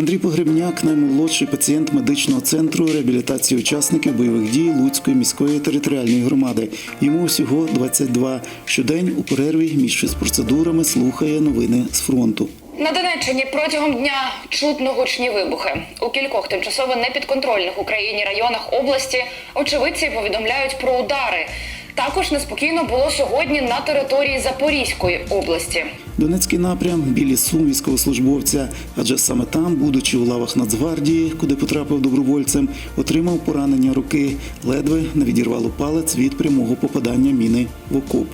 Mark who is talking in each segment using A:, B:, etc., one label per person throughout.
A: Погребняк наймолодший пацієнт медичного центру реабілітації учасників бойових дій Луцької міської територіальної громади. Йому всього 22. Щодень у перерві між фізпроцедурами слухає новини з фронту.
B: На Донеччині протягом дня чутно гучні вибухи. У кількох тимчасово непідконтрольних Україні районах області очевидці повідомляють про удари. Також неспокійно було сьогодні на території Запорізької області.
A: Донецький напрям білі сум військовослужбовця, адже саме там, будучи у лавах Нацгвардії, куди потрапив добровольцем, отримав поранення руки, ледве не відірвало палець від прямого попадання міни в окоп.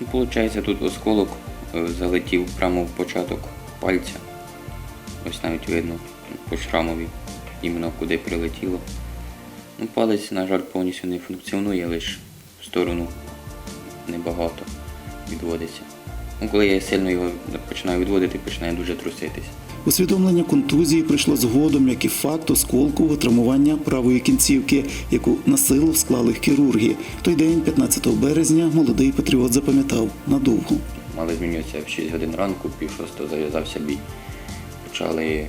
C: І виходить, тут осколок е, залетів прямо в початок пальця. Ось навіть видно по шрамові, іменно куди прилетіло. Ну, палець, на жаль, повністю не функціонує, лише в сторону небагато відводиться. Ну, коли я сильно його починаю відводити, починає дуже труситись.
A: Усвідомлення контузії прийшло згодом, як і факт осколкового травмування правої кінцівки, яку на силу склали хірурги. Той день, 15 березня, молодий патріот запам'ятав надовго.
C: Мали змінюватися в 6 годин ранку, пів шостого зав'язався бій. Почали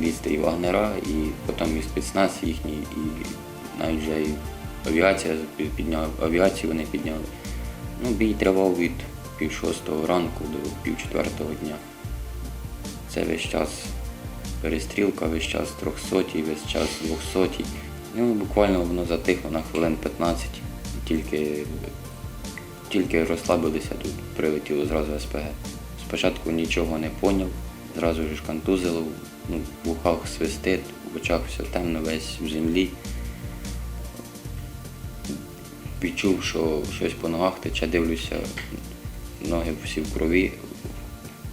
C: лізти і вагнера, і потім і спецназ їхній, і навіть вже і авіація підняла, авіацію вони підняли. Ну, бій тривав від пів шостого ранку до пів четвертого дня. Це весь час перестрілка, весь час трьохсотій, весь час двохсотій. Ну, буквально воно затихло на хвилин 15, тільки тільки розслабилися, тут прилетіло зразу СПГ. Спочатку нічого не поняв, зразу ж контузило, ну, в ухах свистить, в очах все темно, весь в землі. Відчув, що щось по ногах тече, дивлюся, ноги всі в крові.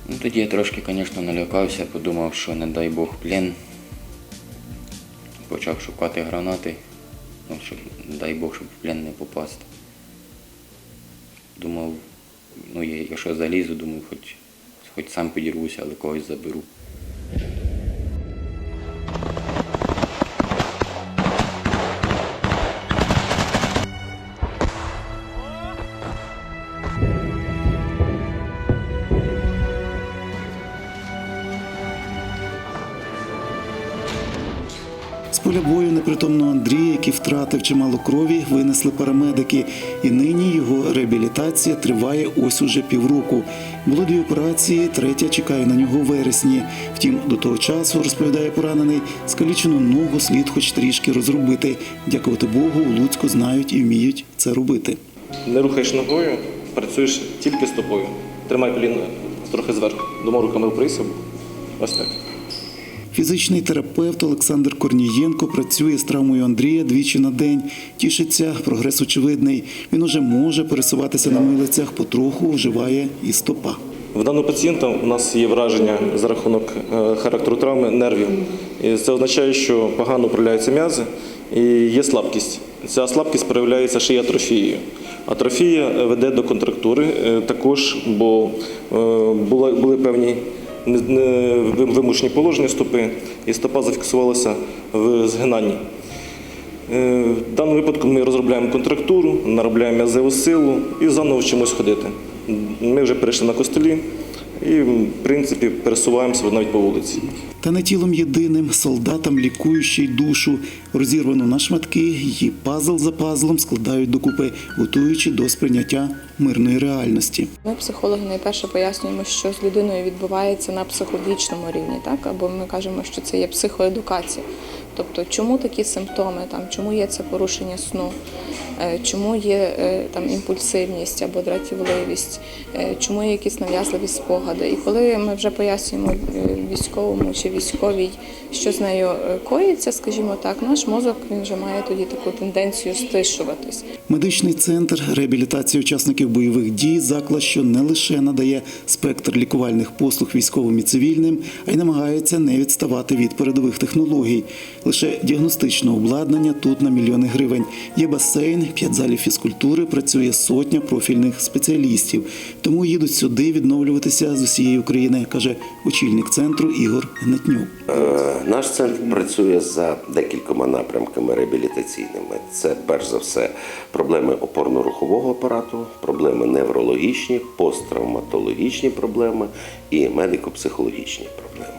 C: Ну, тоді я трошки, звісно, налякався, подумав, що не дай Бог плен. Почав шукати гранати, ну, щоб, дай Бог, щоб в плен не попасти. Думав, ну я- якщо залізу, думаю, хоч, хоч сам підірвуся, але когось заберу.
A: Поля бою непритомного Андрія, який втратив чимало крові, винесли парамедики. І нині його реабілітація триває ось уже півроку. Було дві операції, третя чекає на нього в вересні. Втім, до того часу, розповідає поранений, скалічену ногу слід хоч трішки розробити. Дякувати Богу, у Луцьку знають і вміють це робити.
D: Не рухаєш ногою, працюєш тільки стопою. Тримай коліно трохи зверху. Дома руками вприся. Ось так.
A: Фізичний терапевт Олександр Корнієнко працює з травмою Андрія двічі на день. Тішиться, прогрес очевидний. Він уже може пересуватися на милицях, потроху вживає і стопа.
D: В даного пацієнта у нас є враження за рахунок е, характеру травми нервів. І це означає, що погано управляються м'язи і є слабкість. Ця слабкість проявляється ще й атрофією. Атрофія веде до контрактури е, також, бо е, були, певні вимушені положення стопи, і стопа зафіксувалася в згинанні. Е, В даному випадку ми розробляємо контрактуру, наробляємо м'язеву силу і заново вчимось ходити. Ми вже перейшли на костелі і, в принципі, пересуваємося навіть по вулиці.
A: Та не тілом єдиним, солдатам лікуючий душу. Розірвану на шматки, її пазл за пазлом складають докупи, готуючи до сприйняття мирної реальності.
E: Ми, психологи, найперше пояснюємо, що з людиною відбувається на психологічному рівні, так або ми кажемо, що це є психоедукація. Тобто, чому такі симптоми, там чому є це порушення сну, чому є е, там імпульсивність або дратівливість, е, чому є якісь нав'язливі спогади. І коли ми вже пояснюємо е, військовому чи військовій, що з нею е, коїться, скажімо так, наш мозок він вже має тоді таку тенденцію стишуватись.
A: Медичний центр реабілітації учасників бойових дій заклад, що не лише надає спектр лікувальних послуг військовим і цивільним, а й намагається не відставати від передових технологій. Лише діагностичне обладнання тут на мільйони гривень. Є басейн, п'ять залів фізкультури, працює сотня профільних спеціалістів. Тому їдуть сюди відновлюватися з усієї України, каже очільник центру Ігор Гнатнюк.
F: Е, Наш центр працює за декількома напрямками реабілітаційними. Це перш за все проблеми опорно-рухового апарату, проблеми неврологічні, посттравматологічні проблеми і медико-психологічні проблеми.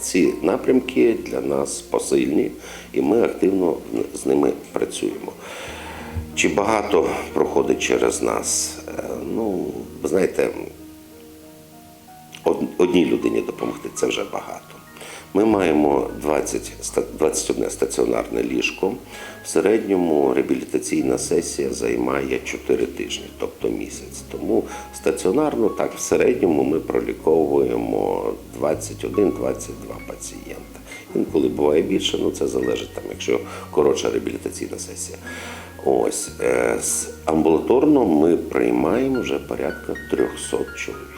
F: Ці напрямки для нас посильні, і ми активно з ними працюємо. Чи багато проходить через нас? Е, Ну, ви знаєте, одній людині допомогти це вже багато. Ми маємо 20, 21 стаціонарне ліжко. В середньому реабілітаційна сесія займає 4 тижні, тобто місяць. Тому стаціонарно, так, в середньому ми проліковуємо 21-22 пацієнта. Інколи буває більше, ну це залежить там, якщо коротша реабілітаційна сесія. Ось е, з амбулаторно ми приймаємо вже порядка 300 чоловік.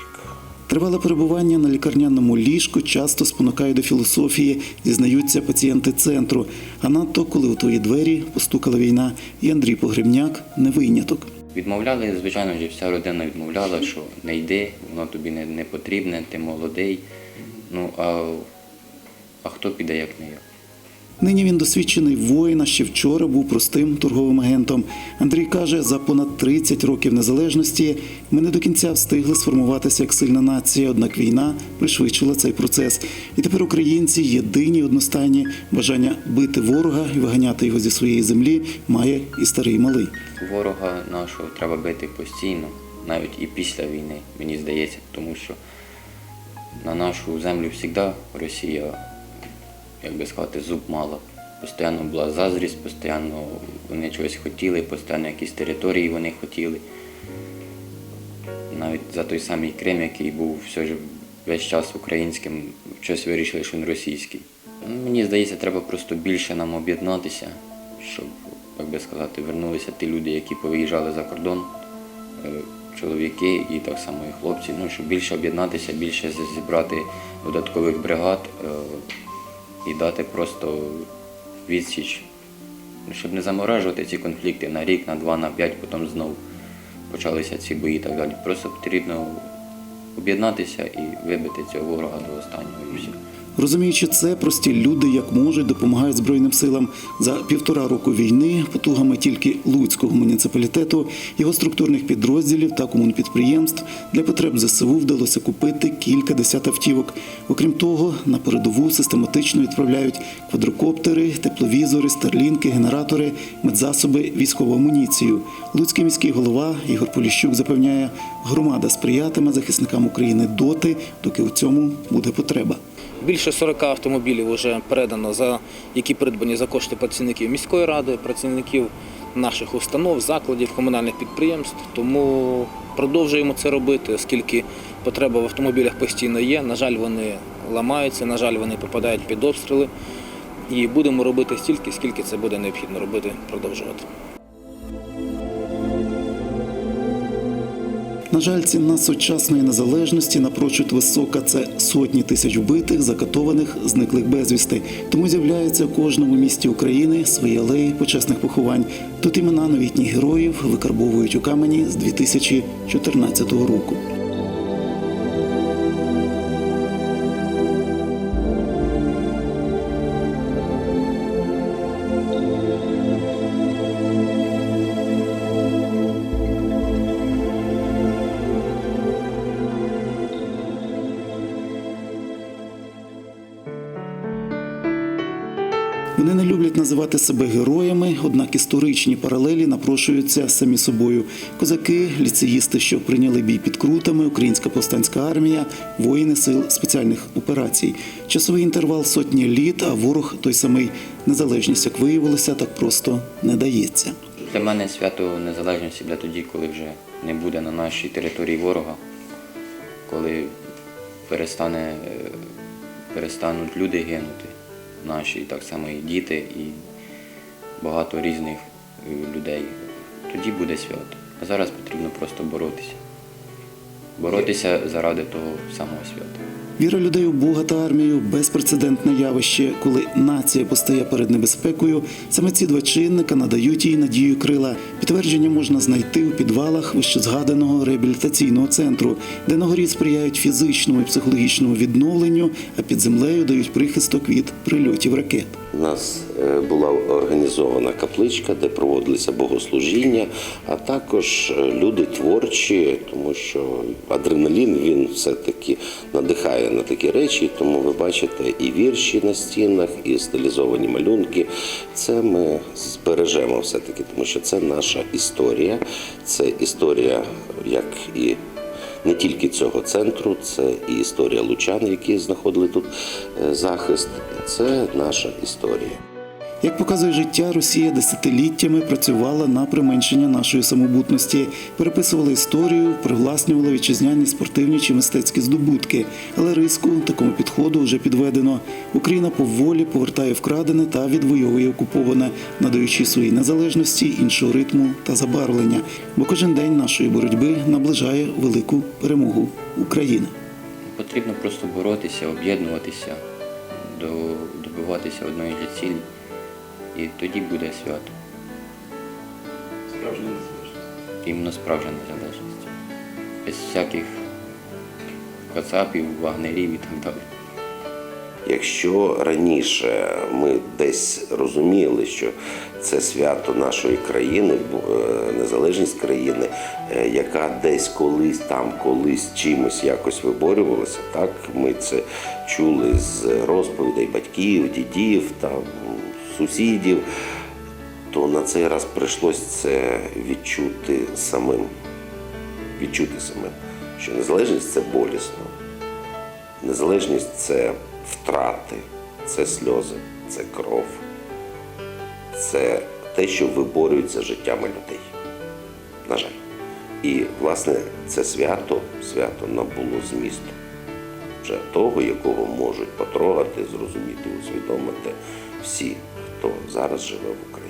A: Тривале перебування на лікарняному ліжку часто спонукає до філософії, зізнаються пацієнти центру. А надто коли у твої двері постукала війна, і Андрій Погребняк не виняток.
C: Відмовляли, звичайно ж, вся родина відмовляла, що не йди, воно тобі не, не потрібне, ти молодий. Ну а, а хто піде, як не я?
A: Нині він досвідчений воїн, а ще вчора був простим торговим агентом. Андрій каже, за понад 30 років незалежності ми не до кінця встигли сформуватися як сильна нація, однак війна пришвидшила цей процес. І тепер українці єдині одностайні бажання бити ворога і виганяти його зі своєї землі має і старий і малий.
C: Ворога нашого треба бити постійно, навіть і після війни, мені здається, тому що на нашу землю завжди Росія, як би сказати, зуб мала. Постійно була заздрість, постійно вони чогось хотіли, постійно якісь території вони хотіли. Навіть за той самий Крим, який був все ж весь час українським, щось вирішили, що він російський. Ну, Мені здається, треба просто більше нам об'єднатися, щоб, як би сказати, вернулися ті люди, які повиїжджали за кордон, е, чоловіки і так само і хлопці. Ну, щоб більше об'єднатися, більше зібрати додаткових бригад е, і дати просто відсіч, щоб не заморажувати ці конфлікти на рік, на два, на п'ять, потім знову почалися ці бої і так далі. Просто потрібно об'єднатися і вибити цього ворога до останнього і все.
A: Розуміючи це, прості люди як можуть допомагають Збройним силам за півтора року війни потугами тільки Луцького муніципалітету, його структурних підрозділів та комунпідприємств для потреб ЗСУ вдалося купити кілька десят автівок. Окрім того, на передову систематично відправляють квадрокоптери, тепловізори, старлінки, генератори, медзасоби, військову амуніцію. Луцький міський голова Ігор Поліщук запевняє, громада сприятиме захисникам України доти, доки у цьому буде потреба.
G: Більше 40 автомобілів вже передано, які придбані за кошти працівників міської ради, працівників наших установ, закладів, комунальних підприємств. Тому продовжуємо це робити, оскільки потреба в автомобілях постійно є. На жаль, вони ламаються, на жаль, вони попадають під обстріли. І будемо робити стільки, скільки це буде необхідно робити, продовжувати.
A: На жаль, ціна сучасної незалежності напрочуд висока. Це сотні тисяч вбитих, закатованих, зниклих безвісти. Тому з'являється в кожному місті України свої алеї почесних поховань. Тут імена новітніх героїв викарбовують у камені з 2014 року. Називати себе героями, однак історичні паралелі напрошуються самі собою. Козаки, ліцеїсти, що прийняли бій під крутами, українська повстанська армія, воїни сил спеціальних операцій. Часовий інтервал сотні літ, а ворог той самий незалежність, як виявилося, так просто не дається.
C: Для мене свято незалежності буде тоді, коли вже не буде на нашій території ворога, коли перестане, е, перестануть люди гинути, наші, так само і діти, і багато різних е, людей. Тоді буде свято. А зараз потрібно просто боротися. Боротися заради того самого свята.
A: Віра людей у Бога та армію безпрецедентне явище, коли нація постає перед небезпекою. Саме ці два чинника надають їй надію крила. Підтвердження можна знайти у підвалах вищезгаданого реабілітаційного центру, де на горі сприяють фізичному і психологічному відновленню, а під землею дають прихисток від прильотів ракет.
F: У нас е, була організована капличка, де проводилися богослужіння, а також е, люди творчі, тому що адреналін він все-таки надихає на такі речі. Тому ви бачите і вірші на стінах, і стилізовані малюнки. Це ми збережемо все-таки, тому що це наша історія. Це історія, як і не тільки цього центру, це і історія лучан, які знаходили тут е, захист. Це наша історія.
A: Як показує життя, Росія десятиліттями працювала на применшення нашої самобутності, переписувала історію, привласнювала вітчизняні спортивні чи мистецькі здобутки. Але риску такому підходу вже підведено. Україна поволі повертає вкрадене та відвоює окуповане, надаючи своїй незалежності іншого ритму та забарвлення. Бо кожен день нашої боротьби наближає велику перемогу України.
C: Потрібно просто боротися, об'єднуватися, добиватися одної цілі, і тоді буде свято.
D: Справжня незалежність.
C: Іменно справжня незалежність. Без всяких кацапів, вагнерів і так далі.
F: Якщо раніше ми десь розуміли, що це свято нашої країни, е, незалежність країни, е, яка десь колись там, колись чимось якось виборювалася, так ми це чули з розповідей батьків, дідів, там, сусідів, то на цей раз прийшлось це відчути самим. Відчути самим, що незалежність це болісно. Незалежність це втрати, це сльози, це кров, це те, що виборюється життями людей. На жаль. І, власне, це свято, свято набуло змісту. Вже того, якого можуть потрогати, зрозуміти, усвідомити всі, хто зараз живе в Україні.